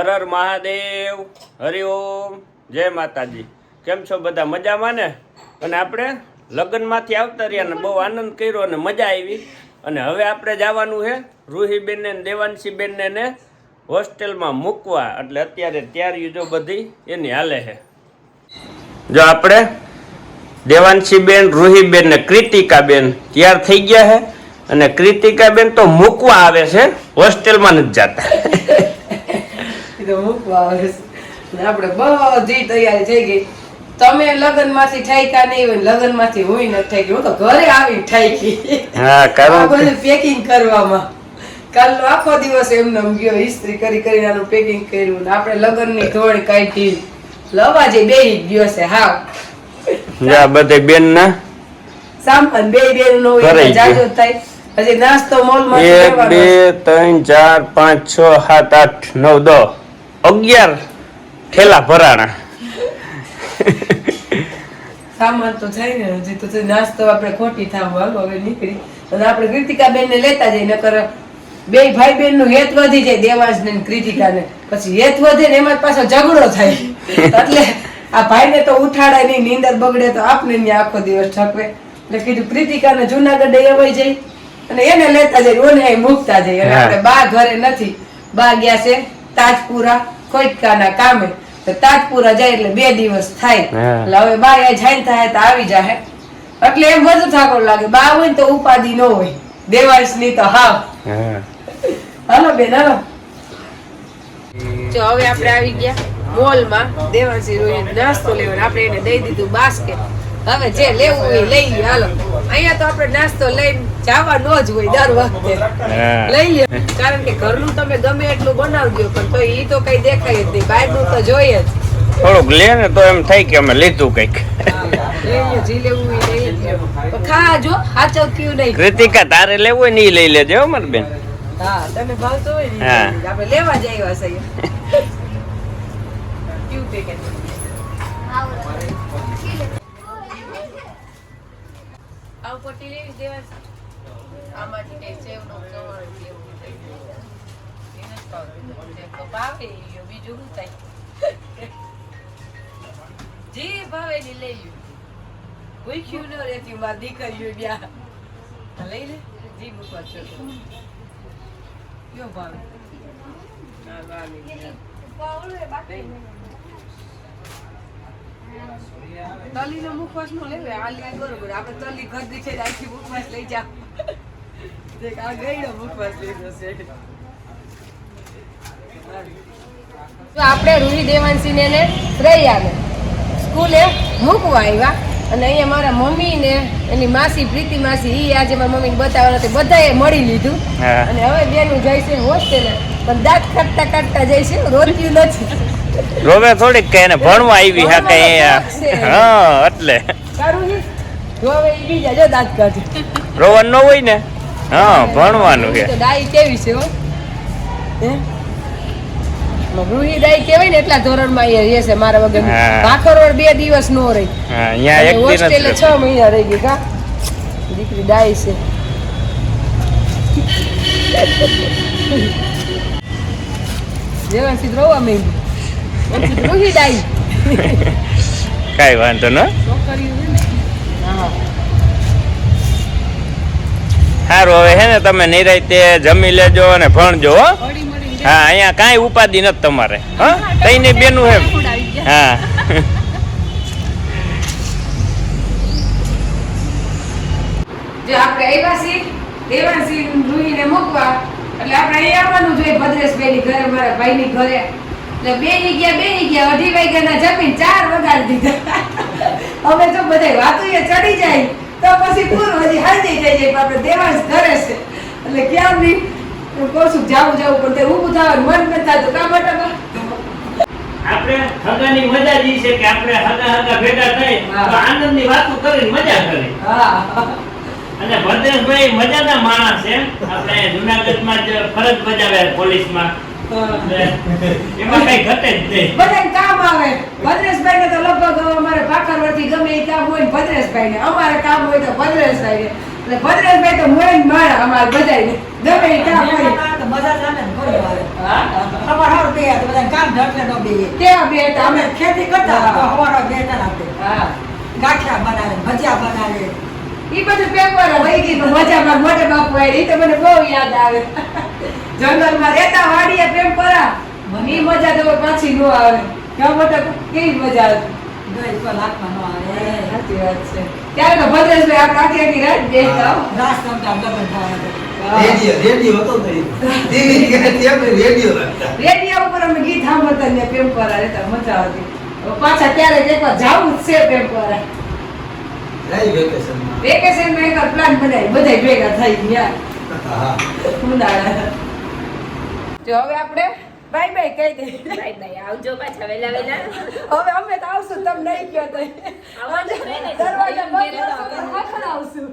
હર હર મહાદેવ હરિઓમ જય માતાજી. કેમ છો બધા? મજામાં ને? અને આપણે લગ્નમાંથી આવતા રહ્યા ને બહુ આનંદ કર્યો અને મજા આવી. અને હવે આપણે જવાનું છે રૂહીબેનને દેવાંશીબેનને ને હોસ્ટેલમાં મૂકવા. એટલે અત્યારે તૈયારી જો બધી એની હાલે છે. જો આપણે દેવાંશીબેન, રૂહીબેન ને કૃતિકાબેન તૈયાર થઈ ગયા છે. અને કૃતિકાબેન તો મૂકવા આવે છે. હોસ્ટેલમાં નથી જતા. તો મૂકવા આવે છે. આપણે બધી તૈયારી થઈ ગઈ. તમે લગ્નમાંથી ઠાઈકા નહીં હોય લગ્નમાંથી હું ન ઠાઈકી હું તો ઘરે આવી ઠાઈકી હા કારણ કે બધું પેકિંગ કરવામાં. કાલનો આખો દિવસ એમને ગયો ઇસ્ત્રી કરી કરીને આનું પેકિંગ કર્યું ને આપણે લગ્નની ધોળ કાઢી. લવાજે બેહી જ ગયો છે હા જા બધે બેન ના? સામાન બે બેન નો જાજો થાય. હજી નાસ્તો મોલમાં એક બે ત્રણ ચાર પાંચ છ સાત આઠ નવ દસ. અગિયાર થેલા ભરાણા. સામાન તો થાય ને હજી તો નાસ્તો આપણે ખોટી થાવ હાલો હવે નીકળી. અને આપણે કૃતિકા બેન ને લેતા જઈએ નકર બે ભાઈ બેનનું હેત વધી જાય દેવાંશ ને કૃતિકા ને પછી હેત વધે ને એમાં પાછો ઝઘડો થાય. એટલે આ ભાઈ ને તો ઉઠાડાય નહીં નીંદર બગડે તો આપને આખો દિવસ ઠકવે. એટલે કીધું કૃતિકા ને જુનાગઢ એવાય જાય. અને એને લેતા જાય ઓને મૂકતા જઈએ. અને આપણે બા ઘરે નથી. બા ગયા છે. તાજપુરા ખોટકાના કામે. તો તાજપુરા જાય એટલે બે દિવસ થાય. એટલે હવે બા એ જાય થાય તો આવી જાય એટલે એમ વધુ થાકો લાગે બા હોય તો ઉપાધિ ન હોય. દેવાંશની તો હાવ. હા. હાલો બેન હાલો. જો હવે આપણે આવી ગયા મોલમાં. દેવાંશી રોહિત નાસ્તો લેવાનો. આપણે એને દઈ દીધું બાસ્કેટ. હવે જે લેવું હોય લઈ લે હાલો. અહીંયા તો આપણે નાસ્તો લઈને જવા નો જ હોય દર વખતે. લઈ લે. કારણ કે ઘરનું તમે ગમે એટલું બનાવજો પણ તો ઈ તો કઈ દેખાય જ નહીં. બહારનું તો જોઈએ જ. થોડુંક લે ને તો એમ થાય કે અમે લીધું કંઈક. લઈ લઈ ખાજો હાચવક્યું નહીં. કૃતિકા તારે લેવું હોય ને ઈ લઈ લેજે અમર બેન. હા તમે ભાવતો હોય ને લઈ. આપણે લેવા જ આવ્યા છીએ. પેકેટ આવ લેવી દેવા આમાંથી કઈ ચવાણું લેવું ભાવે બીજું શું થાય? જે ભાવે ની લઈ ગયું ભૂખ્યું ન રહેતી મારી દીકરીઓ બ્યા લઈ લે જી મૂકવા છો. કયો ભાવે? હા, ભાવે. તલીનો મુખવાસ નો લેવે આ લે બરોબર. આપણે તલી ખરીદી છે આખી મુખવાસ લઈ જા. દેખ આ ગઈડો મુખવાસ લઈ જશે તો આપણે રૂહી દેવાંશીને ને શ્રેયાને સ્કૂલે મૂકવા આવ્યા અને અહીંયા મારા મમ્મી ને એની માસી પ્રીતિ માસી એ આજે મારા મમ્મી બતાવવાના તે બધાએ મળી લીધું. અને હવે બેનું જાય છે હોસ્ટેલે. પણ દાંત કાઢતા કાઢતા જાય છે રોત્યું નથી. રોવે થોડીક કે એને ભણવા આવી હા કે હા એટલે. રોવાનું હોય ને? હા ભણવાનું કે. ડાઈ કેવી છે હો? હે? રૂહી ડાઈ ને એટલા ધોરણમાં મારા વગર. ભાખરવડ બે દિવસ નો રહી. અહીંયા એક હોસ્ટેલે છ મહિના રહી ગઈ કા? દીકરી ડાઈ છે. રોવા માંડી રૂહી ડાઈ કઈ વાંધો ન. સારું હવે હે ને તમે નિરાયતે જમી લેજો અને ભણજો હો. હા અહીંયા કાંઈ ઉપાધિ નથી તમારે હા. તઈને બેનું હે હા. જો આપણે આવ્યા છીએ દેવાંશી રૂહીને મૂકવા. એટલે આપણે અહીં આવવાનું જોઈએ ભદ્રેશભાઈની ઘરે મારા ભાઈની ઘરે. એટલે બે ની ગયા બે ની ગયા અઢી વાગ્યાના જમીન ચાર વગાડી દીધા. હવે જો બધા વાતો એ ચડી જાય. તો પછી પૂરું હજી હાજી જાય છે આપણે દેવાંશ ધરે છે. એટલે કેમ નહીં કહું છું જાવું જાવું પણ તે ઊભું થવાનું મન નથી થતું. કા બટા આપણે હગાની મજા જી છે કે આપણે હગા હગા ભેગા થઈ. તો આનંદની વાતો કરીને મજા કરી. હા. અને ભદ્રેશભાઈ મજાના માણસ છે. આપણે જુનાગઢમાં જ ફરજ બજાવે પોલીસમાં. એમાં કઈ ઘટે જ નહીં. બધાને કામ આવે. ભદ્રેશભાઈ ને તો લગભગ અમારે પાખરવડથી ગમે એ કામ હોય ને ભદ્રેશભાઈ ને અમારે કામ હોય તો ભદ્રેશભાઈ ને એટલે ભદ્રેશભાઈ તો મોય ને મારા અમારે બધાયને. ગમે એ કામ કરી તો મજા જ આવે ને કોઈ આવે. હા? સવાર સવાર બે તો બધા કામ ઢળશે ન બે કેવા બે અમે ખેતી કરતા હા. ગાંઠિયા બનાવે ભજીયા બનાવે. એ બધું પેપર વહી ગયું મજામાં મોટે બાપુ આવી ઈ તો મને બહુ યાદ આવે. જંગલમાં રહેતા વાડીએ પેપરા મને મજા તો પાછી નો આવે. કેમ મોટા કેવી મજા આવે. ગઈ તો લાખમાં ન આવે. સાચી વાત છે. ત્યારે તો ભદ્રેશભાઈ આપણે આખી આખી રાત બેસતા રાસ કરતા ડબલ થયા રેડિયો રેડિયો હતો તો ટીવી રેડિયો રાખતા. રેડિયો ઉપર અમે ગીત સાંભળતા ને પેપરા રહેતા મજા આવતી. પાછા ત્યારે એકવાર જાવું જ છે રાઈ વેકેશનમાં. એકવાર પ્લાન બનાવી. બધા ભેગા થઈ ગયા ઉનાળા. જો હવે આપણે બાય બાય કહી દે બાય બાય આવજો પાછા વેલા વેલા હવે અમે તો આવશું તમ નહીં કહો તો. દરવાજા બંધ આવવાનું. આવશું.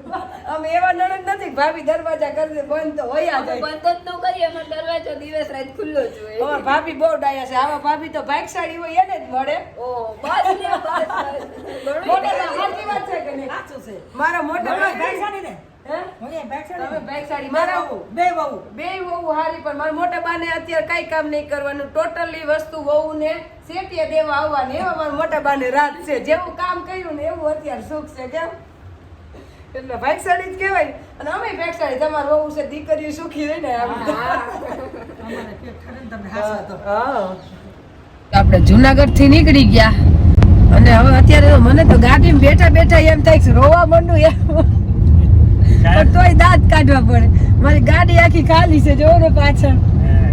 અમે એવા નણંદ નથી ભાભી દરવાજા કરશે બંધ તો હોય જાય. બંધ જ ન કરીએ અમારો દરવાજો દિવસ રાત ખુલ્લો જ હોય. અમાર ભાભી બહુ ડાયા છે. આવા ભાભી તો ભાગશાળી હોય એને જ મળે. ઓ બસ મોટા હાથી વાત છે કે નહીં? સાચું છે. મારા મોટા ભાઈ તમે ને. ભાગશાળી બે મારા વહુ બે વહુ. બે વહુ હારી પણ મારા મોટા બાને અત્યારે કઈ કામ નહીં કરવાનું. ટોટલી વસ્તુ વહુને શેઠીએ દેવા આવવાની. એવા મારા મોટા બાને રાત છે. જેવું કામ કર્યું ને એવું અત્યારે સુખ છે કેમ? એટલે ભાગશાળી જ કહેવાય. અને અમે ભાગશાળી તમારે વહુ છે દીકરીઓ સુખી રહી ને. આપણે જુનાગઢથી નીકળી ગયા. અને હવે અત્યારે મને તો ગાડીમાં બેઠા બેઠા એમ થાય રોવા માંડું એમ. પણ તોય દાંત કાઢવા પડે. મારી ગાડી આખી ખાલી છે જોવો ને પાછળ.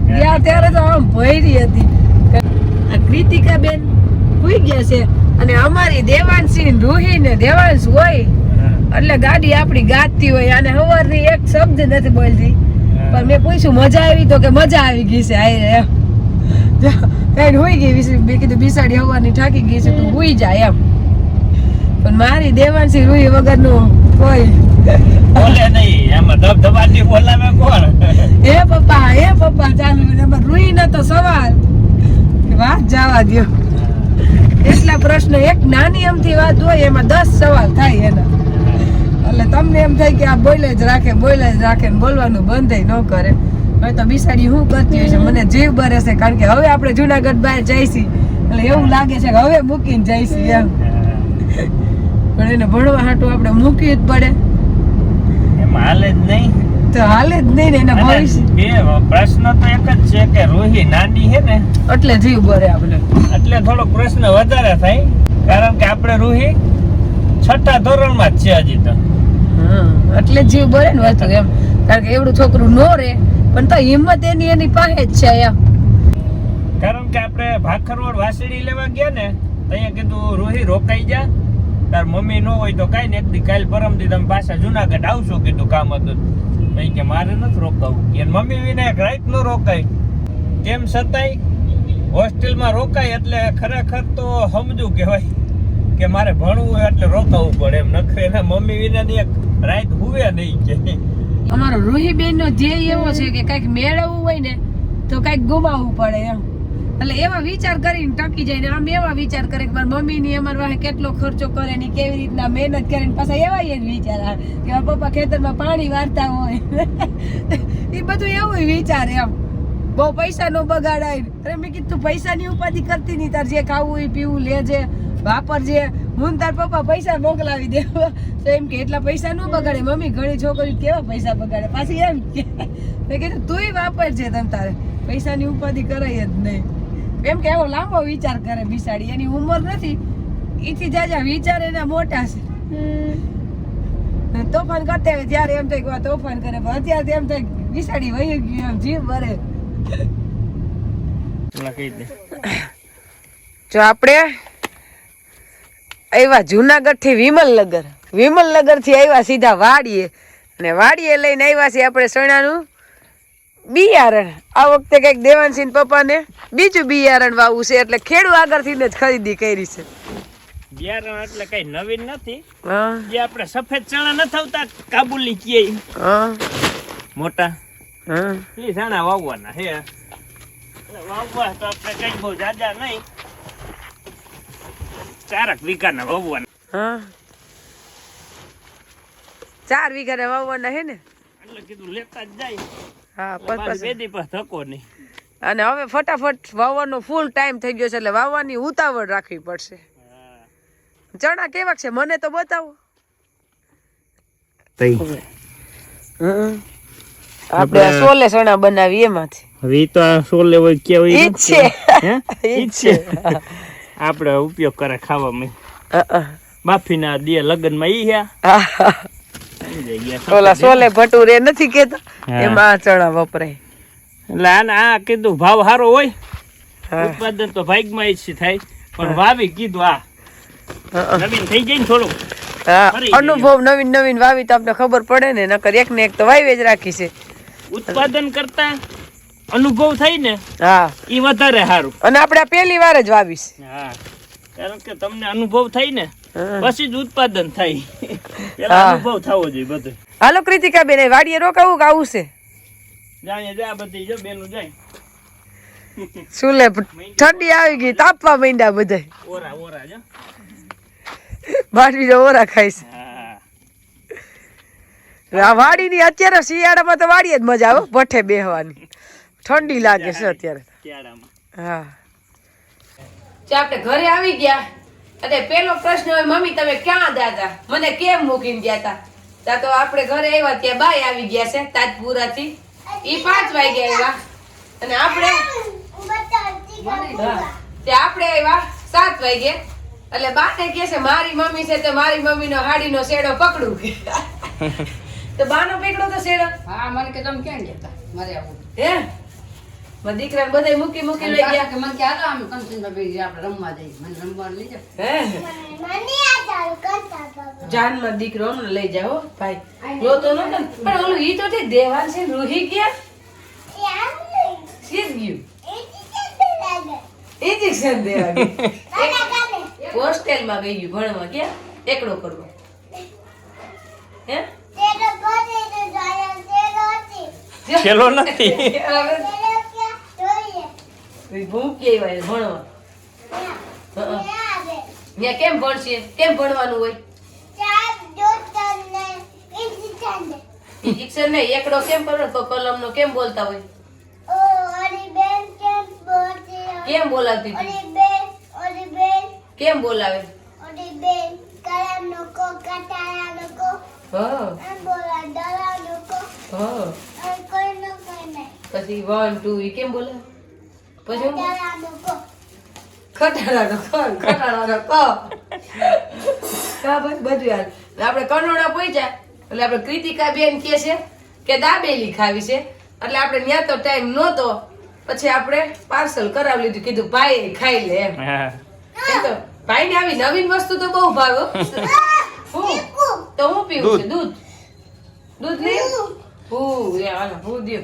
ગયા ત્યારે તો આમ ભયરી હતી. આ કૃતિકા બેન ભૂઈ ગયા છે અને અમારી દેવાંશી રૂહી ને દેવાંશ હોય એટલે ગાડી આપણી ગાતી હોય અને સવારની એક શબ્દ નથી બોલતી. પણ મેં પૂછ્યું મજા આવી? તો કે મજા આવી ગઈ છે આઈ કઈ હુઈ ગઈ મેં કીધું બિસાડી હવાની ઠાકી ગઈ છે તું હુઈ જાય એમ. પણ મારી દેવાંશી રૂહી વગરનું કોઈ બોલે નહીં એમાં ધબધબાટી બોલાવે કોણ? હે પપ્પા હે પપ્પા ચાલુ એમાં રૂઈ ન તો સવાલ. વાત જવા દ્યો. એટલા પ્રશ્ન એક નાની અમથી વાત હોય એમાં દસ સવાલ થાય એના. એટલે તમને એમ થાય કે આ બોલે જ રાખે બોલે જ રાખે ને બોલવાનું બંધ ન કરે. હવે તો બિસાડી હું કરતી હોય છે? મને જીવ બરે છે કારણ કે હવે આપણે જુનાગઢ બહાર જઈશી. એટલે એવું લાગે છે કે હવે મૂકીને જઈશી એમ. પણ એને ભણવા હાટું આપણે મૂકવી જ પડે. એમાં હાલે જ નહીં. તો હાલે જ નહીં ને એના ભવિષ્ય બે પ્રશ્ન તો એક જ છે કે રોહી નાની છે ને એટલે જીવ બરે આપણે. એટલે થોડો પ્રશ્ન વધારે થાય કારણ કે આપણે રૂહી છઠ્ઠા ધોરણમાં જ છે હજી તો. એટલે જીવ બરે ને વસ્તુ એમ. કારણ કે એવડું છોકરું નો રે પણ તો હિંમત એની એની પાસે જ છે એમ. કારણ કે આપણે ભાખરવડ વાસળી લેવા ગયા ને તો અહીંયા કીધું રોહી રોકાઈ જા. તાર મમ્મી ન હોય તો કાંઈ ને એક દી કાલ પરમથી તમે પાછા જુનાગઢ આવશો, કીધું કામ હતું. ભાઈ કે મારે નથી રોકાવું. કે મમ્મી વિના એક રાત નો રોકાય. તેમ છતાંય હોસ્ટેલમાં રોકાય એટલે ખરેખર તો સમજુ કહેવાય કે મારે ભણવું એટલે રોકાવું પડે. એમ નખરે એના મમ્મી વિનાની એક રાઈત હુવે નહીં કે. અમારો રૂહીબેન નો ધ્યેય એવો છે કે કંઈક મેળવવું હોય ને તો કંઈક ગુમાવવું પડે એમ. એટલે એવા વિચાર કરીને ટકી જાય ને આમ એવા વિચાર કરે કે મારી મમ્મી ની અમારા વાહે કેટલો ખર્ચો કરે ને કેવી રીતના મહેનત કરે ને પાછા એવા જ વિચાર આવે કે મારા પપ્પા ખેતરમાં પાણી વારતા હોય. એ બધું એવું વિચાર એમ. બહુ પૈસા નો બગાડાય અરે મેં કીધું પૈસાની ઉપાધિ કરતી નહીં તાર જે ખાવું એ પીવું લેજે વાપરજે હું તાર પપ્પા પૈસા મોકલાવી દે તો એમ કે એટલા પૈસા ન બગાડે. મમ્મી ઘણી છોકરી કેવા પૈસા બગાડે? પાછી એમ કે. કીધું તુંય વાપરજે તમ તારે. પૈસાની ઉપાધિ કરાય જ નહીં. એમ કે એવો લાંબો વિચાર કરે બિસાડી એની ઉંમર નથી. ઈથી જાજા વિચાર એના મોટા છે. તોફાન કરતે હોય ત્યારે એમ થાય કે આ તોફાન કરે પણ અત્યારે એમ થાય કે બિસાડી વહી ગયું એમ જીવ ભરે જો આપણે આવ્યા જુનાગઢથી વિમલનગર. વિમલનગરથી આવ્યા સીધા વાડીએ. અને વાડીએ લઈને આવ્યા છીએ આપણે સોનાનું બિયારણ. આ વખતે કંઈક દેવાનસિંહ પપ્પાને બીજું બિયારણ વાવવું છે એટલે ખેડૂ આગળથી જ ખરીદી કરી છે. બિયારણ એટલે કઈ નવીન નથી. હા. જે આપણે સફેદ ચણા ન આવતા કાબુલી કીએ. હા. મોટા. હા. એ ચણા વાવવાના હે વાવવા તો આપણે કઈ બહુ જાજા નહીં. ચારક વીઘાના વાવવાના. હા. ચાર વીઘા વાવવાના હે ને? એટલે કીધું લેતા જ જાય. હા પાછી પર્પસ પર થકો નહીં. અને હવે ફટાફટ વાવવાનો ફૂલ ટાઈમ થઈ ગયો છે એટલે વાવવાની ઉતાવળ રાખવી પડશે. ચણા કેવા છે? મને તો બતાવો. આપણે આ સોલે ચણા બનાવી એમાંથી. હવે તો આ સોલે હોય કેવું ઈ છે. ઈ છે. આપણે ઉપયોગ કરે ખાવામાં. બાફીના દે લગ્નમાં ઈ હે. હા. સમજાઈ ગયા ઓલા સોલે ભટુરે નથી કેતા એમાં આ ચણા વપરાય. એટલે આને આ કીધું ભાવ સારો હોય ઉત્પાદન તો ભાગમાં જ છે થાય પણ વાવી કીધું આ. નવીન થઈ જાય ને થોડું હા અનુભવ નવીન નવીન વાવી તો આપણે ખબર પડે ને નકર એક ને એક તો વાવી જ રાખી છે. ઉત્પાદન કરતા અનુભવ થાય ને હા. એ વધારે સારું અને આપણે આ પહેલી વાર જ વાવીશ હા. કારણ કે તમને અનુભવ થાય ને. પછી જ ઉત્પાદન થાય. પેલા અનુભવ થવો જોઈએ બધું. હાલો કૃતિકા બેન વાડીએ રોકાવું કે આવું છે? જાય જા બધી જો બેનું જાય. સુલે ઠંડી આવી ગઈ તાપવા માંડ્યા બધા. ઓરા ઓરા જો. બાટલીનો ઓરા ખાઈશ આ વાડીની અત્યારે શિયાળામાં તો વાડીએ જ મજા આવે ભઠ્ઠે બેહવાની. ઠંડી લાગે છે અત્યારે. હા. આપણે ઘરે આવી ગયા? અને પેલો પ્રશ્ન હોય મમ્મી તમે ક્યાં દાદા? મને કેમ મૂકીને ગયા હતા ત્યાં તો આપણે ઘરે આવ્યા ત્યાં બાય આવી ગયા છે તાજપુરાથી. ઈ પાંચ વાગે આવ્યા. અને આપણે હા. તે આપણે આવ્યા સાત વાગે એટલે બાને કહે છે મારી મમ્મી છે તો મારી મમ્મીનો હાડીનો શેડો પકડું. તો બાનો પકડો તો શેડો? હા મને કે તમે ક્યાં ગયા હતા મારે આવું. હે? મારા બધા મૂકી મૂકી લઈ ગયા. કે મને કે હાલો આમ કંચનભાઈ ભાઈ આપણે રમવા જઈએ. મને રમવા લઈ જાઓ. હે? જાનમાં દીકરો ને લઈ જાઓ ભાઈ. જો તો ને. પણ ઓલું ઈ તો દેવાન છે રૂહી ગયા. શીખ ગયું? ઇન્જેક્શન દેવા ગયું હોસ્ટેલમાં ગઈ ગયું ભણવા ક્યાં એકડો કરવા હે? નથી. હવે કેવાય ભણવા. હં. ત્યાં કેમ ભણશે? કેમ ભણવાનું હોય? ઇન્જેક્શન ને એકડો કેમ કરો તો કલમનો કેમ બોલતા હોય? કેમ બોલાવતી કેમ બોલાવે? હા. હા. પછી વન ટુ કેમ બોલાવે? પછી હું? બોલ- ખટારાનો ખ ખટારાનો કા. ભાઈ બધું યાર આપણે કનોડા પહોંચ્યા એટલે આપણે કૃતિકા બેન કે છે કે દાબેલી ખાવી છે. એટલે આપણે ત્યાં તો ટાઈમ નહોતો. પછી આપણે પાર્સલ કરાવી લીધું. કીધું ભાઈ ખાઈ લે. એમ. તો ભાઈ ને આવી નવીન વસ્તુ તો બહુ ભાવે હું. તો હું પીવું છું? દૂધ. દૂધ? નહીં? હું હાલો હું દ્યો